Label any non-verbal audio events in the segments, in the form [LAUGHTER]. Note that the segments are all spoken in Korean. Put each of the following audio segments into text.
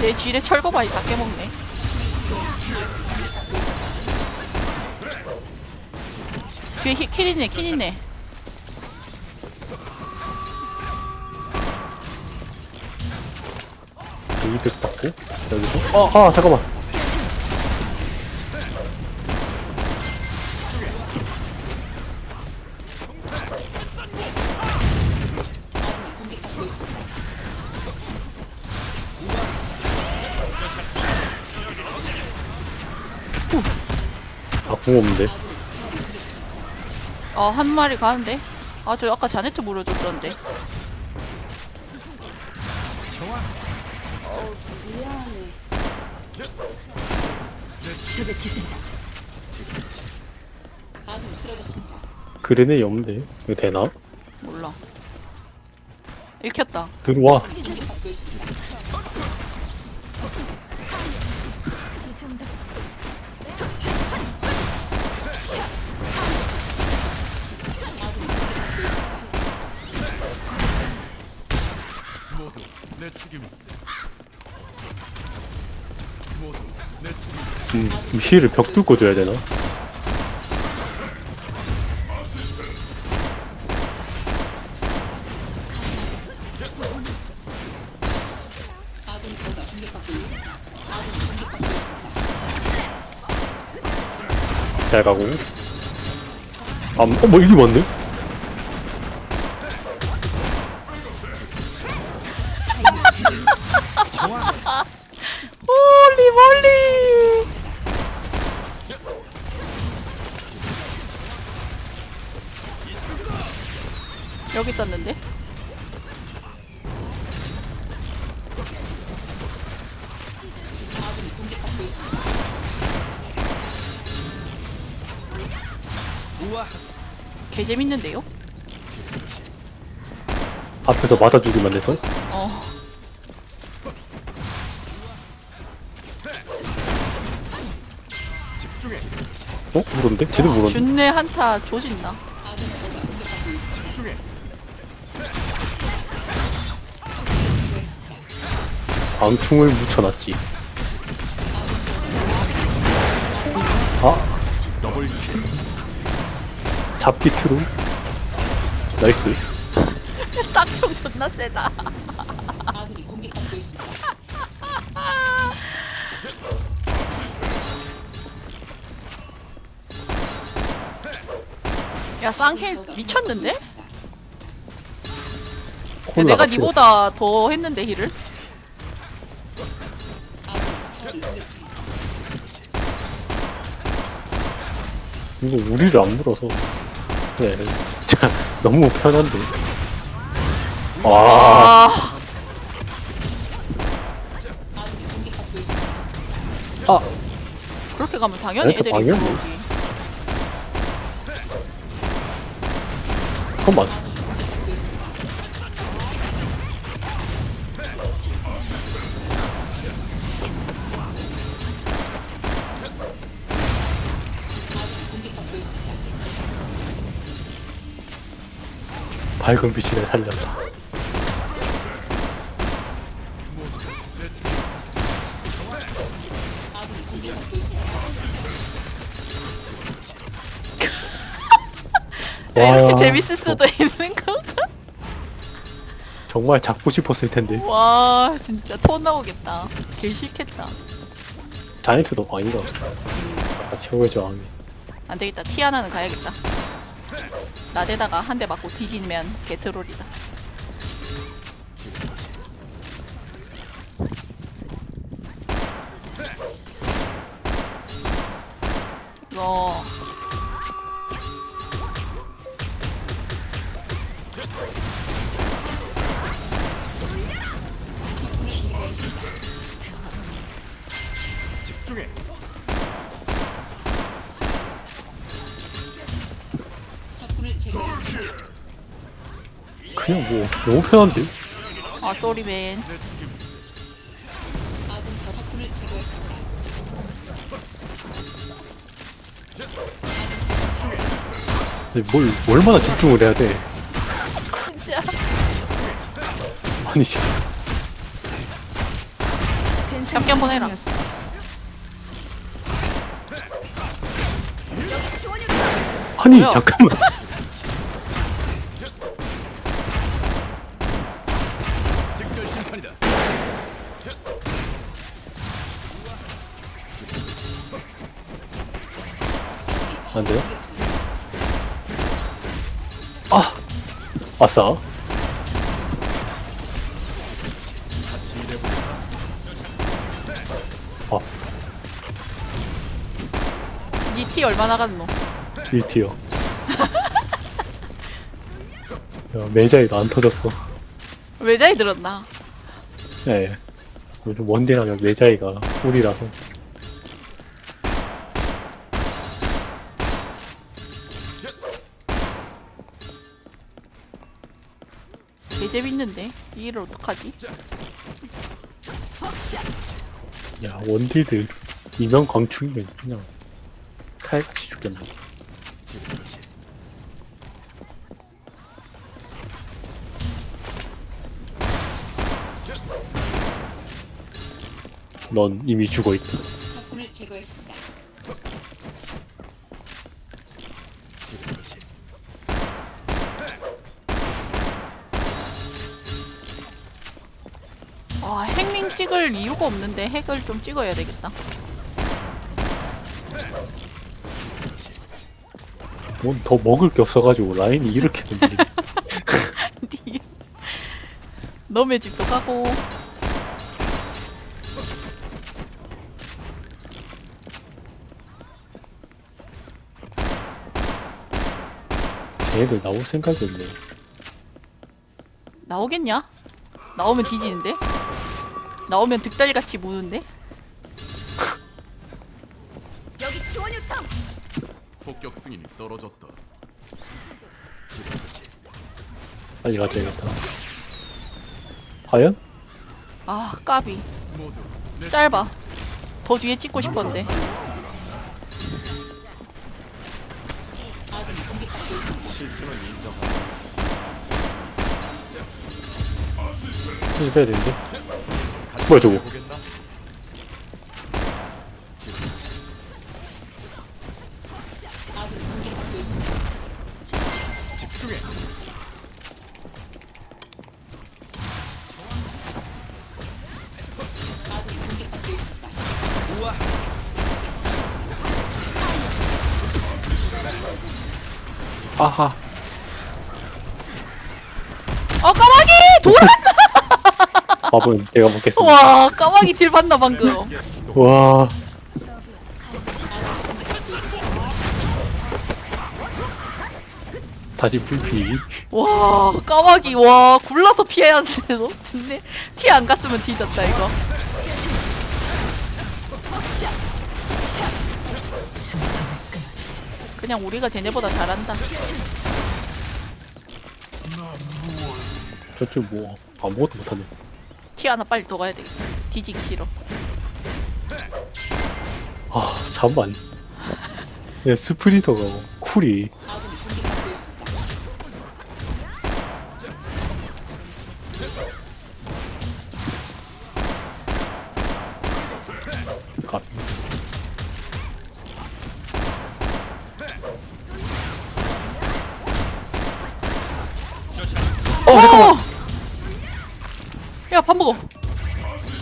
내 쥐레 철거바위 다 깨먹네. 뒤에 히, 킬 있네, 킬 있네. 이득 받고 여기서 어, 아 잠깐만 궁 없는데 어, 한 마리 가는데? 아, 저 아까 자네트 물어줬었는데. 그레네이 없는데 이거 되나? 몰라. 읽혔다. 들어와 내 책임 있어. 모두 내 책임 있어. 음, 힐을 벽 뚫고 줘야 되나? 잘 가고 아, 어, 뭐 이게 맞네? 있었는데? 우와, 개 재밌는데요? 앞에서 맞아 죽이면 돼서 어. 집중해. 어? 물었는데? 쟤도 물었는데? 준내 한타 조진다. 방충을 묻혀놨지 아 트루 나이스 [LAUGHS] 딱총 존나 세다. [LAUGHS] 야 쌍캐 미쳤는데? 야, 콜라 내가 니보다 더 했는데 힐을? 이거 우리를 안 물어서 네 진짜 [LAUGHS] 너무 편한데 와 아, 아, 그렇게 가면 당연히 멘트 애들이 방해네. 들어오지. 잠깐만 밝은 빛이 날 살렸다 야, 이렇게 와, 재밌을 수도 있는 건가? 정말 잡고 싶었을 텐데 와 진짜 톤 나오겠다. 개 싫겠다. 자이트도 아닌가 아, 최고의 저항이 안 되겠다. 티 하나는 가야겠다. 나대다가 한 대 맞고 뒤지면 개트롤이다. 그냥 뭐 너무 편한데 아 쏘리맨. 근데 뭘 얼마나 집중을 해야 돼 진짜 아니 씨 잡기 한번 해라. 아니 뭐야? 잠깐만 아싸 아 니티 얼마 나 갔노? 1티어 야 매자에도 안 터졌어. 외자에 들었나? 네 요즘 원딜하면 매자이가 꿀이라서 어떡하지? 야 원딜들 이명 광충이면 그냥 칼같이 죽겠네 넌 이미 죽어있다 적군을 제거했습니다. 아 핵링 찍을 이유가 없는데 핵을 좀 찍어야 되겠다. 뭔더 먹을 게 없어가지고 라인이 이렇게 되네 [LAUGHS] 너의 집도 가고 걔네들 나올 생각이 없네 나오겠냐? 나오면 뒤지는데? 나오면 득달같이 무는데? 폭격 승인이 떨어졌다. 빨리 가져야겠다 과연? 아 까비 모두 내 짧아 더 뒤에 찍고 싶었는데 실수는 인정. 이제 빼야 되는데 뭐야 저거. 아하 어 까마귀! 돌아! 밥은 내가 먹겠습니다. 와 까마귀 딜 봤나 방금. 와. 다시 불피. 와 까마귀 와 굴러서 피해야 하는데도 진네 티 안 갔으면 뒤졌다 이거. 그냥 우리가 쟤네보다 잘한다. 저쪽 뭐 아무것도 못하네 티 하나 빨리 더 가야 되겠다 뒤지기 싫어. 아 잠만. 야 스프리터가 쿨이 야밥 먹어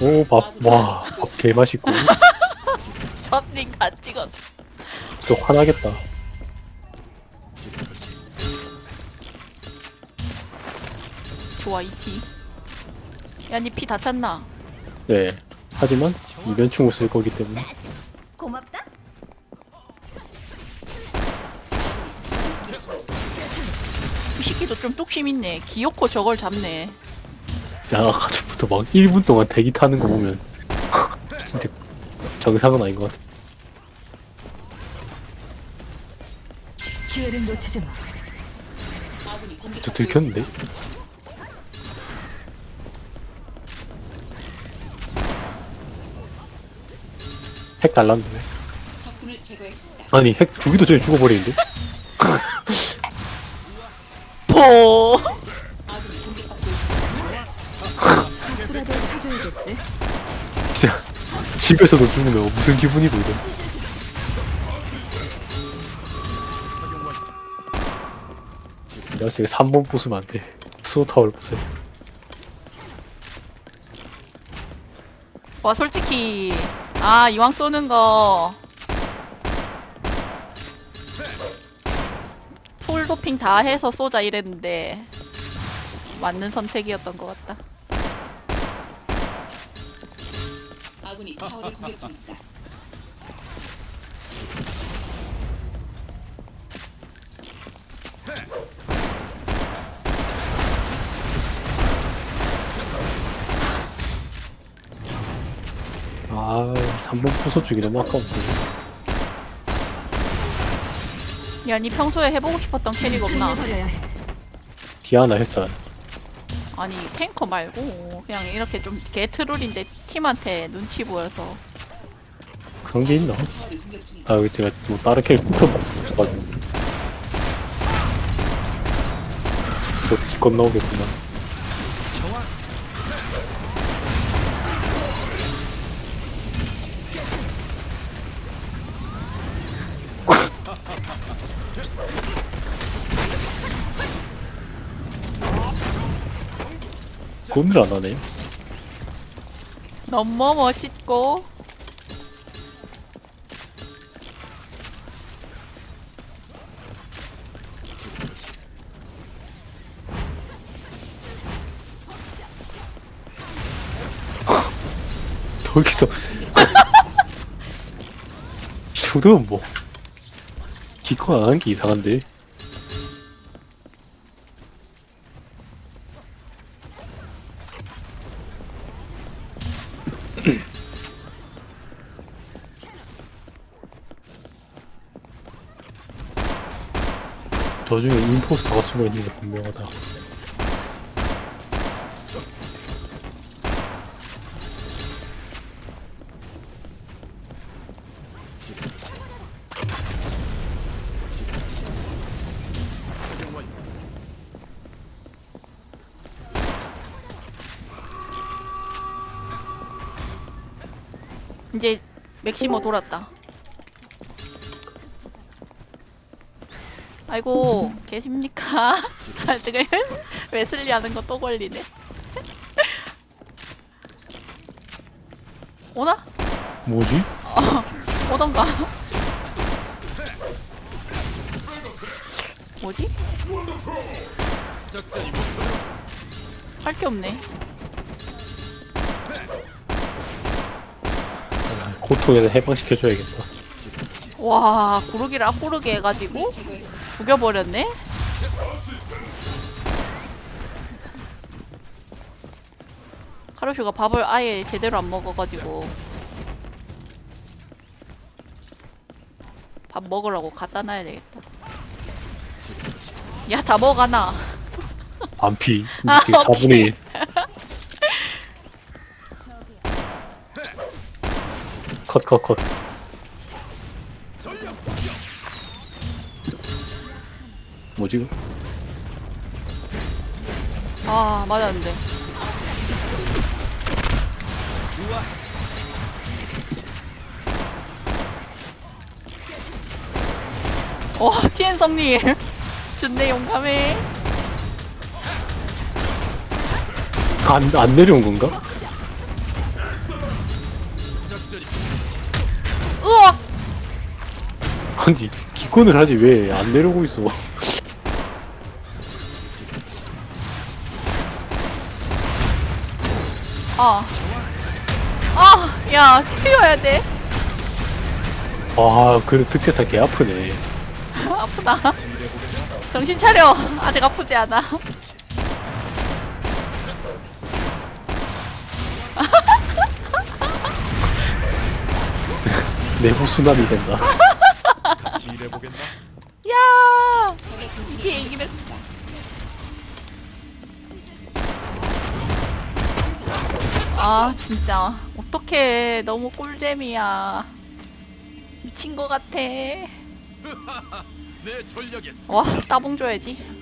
오밥 와 밥 개맛있고. [LAUGHS] 밥링 다 찍었어. 저 화나겠다. 좋아 이 티. 야 니 피 다 찼나? 네. 하지만 이변충을 쓸 거기 때문에. 고맙다. 이 새끼도 좀 뚝심 있네. 기어코 저걸 잡네 아까부터 [LAUGHS] 막 1분 동안 대기 타는 거 보면 [LAUGHS] 진짜 정상은 아닌 것 같아 기회를 놓치지 마. 저 들켰는데? 핵 제거했습니다. 아니 핵 주기도 전에 죽어버리는데? 포 집에서도 죽으면 무슨 기분이고 이래. 내가 지금 3번 부수면 안돼. 수호타워를 부숴. 와 솔직히. 아 이왕 쏘는 거. 풀 도핑 다 해서 쏘자 이랬는데 맞는 선택이었던 것 같다. 아군이 타워를 공격 중입니다. 아 3번 부숴주기 너무 아까운데 야, 니 평소에 해보고 싶었던 캐릭 없나? 디아나 했어야 아니 탱커 말고 그냥 이렇게 좀 개트롤인데 팀한테 눈치 보여서. 그런 게 있나? 아 여기 제가 또 다른 캐릭터 켜가지고. 또 기껏 나오겠구만 꿈을 [LAUGHS] 안 하네 너무 멋있고. 거기서. 이 정도면 뭐. 기껏 안 한 게 이상한데 저중에 임포스터가 숨어 있는 게 분명하다. 이제 맥시모 돌았다. 아이고 계십니까? 다들 웨슬리 하는 거 또 걸리네. [LAUGHS] 오나? 뭐지? 오던가. 뭐지? 할 게 없네. 고통에서 해방시켜줘야겠다. 와 구르기를 앞구르게 해가지고 제거했습니다. 죽여버렸네? 카루슈가 밥을 아예 제대로 안 먹어가지고 밥 먹으라고 갖다 놔야 되겠다 야 다 먹어가나 [LAUGHS] 반피. 아, 되게 4분의 1. 컷, 컷, 컷. 뭐지? 이거? 아 맞았는데 와 [LAUGHS] 티엔 성님 [LAUGHS] 준내 용감해 안, 안 내려온 건가? 으악 아니, 기권을 하지 왜 안 내려오고 있어. [LAUGHS] 아. 아, 야, 튀어야 돼. 아, 그래, 득제타 개 아프네. [LAUGHS] 아프다. 정신 차려. 아직 아프지 않아. [LAUGHS] 내부 수납이 된다. [LAUGHS] 야, 이게 이기는. 아, 진짜. 어떡해. 너무 꿀잼이야. 미친 것 같아. [LAUGHS] 내 전력에 와, 따봉 줘야지.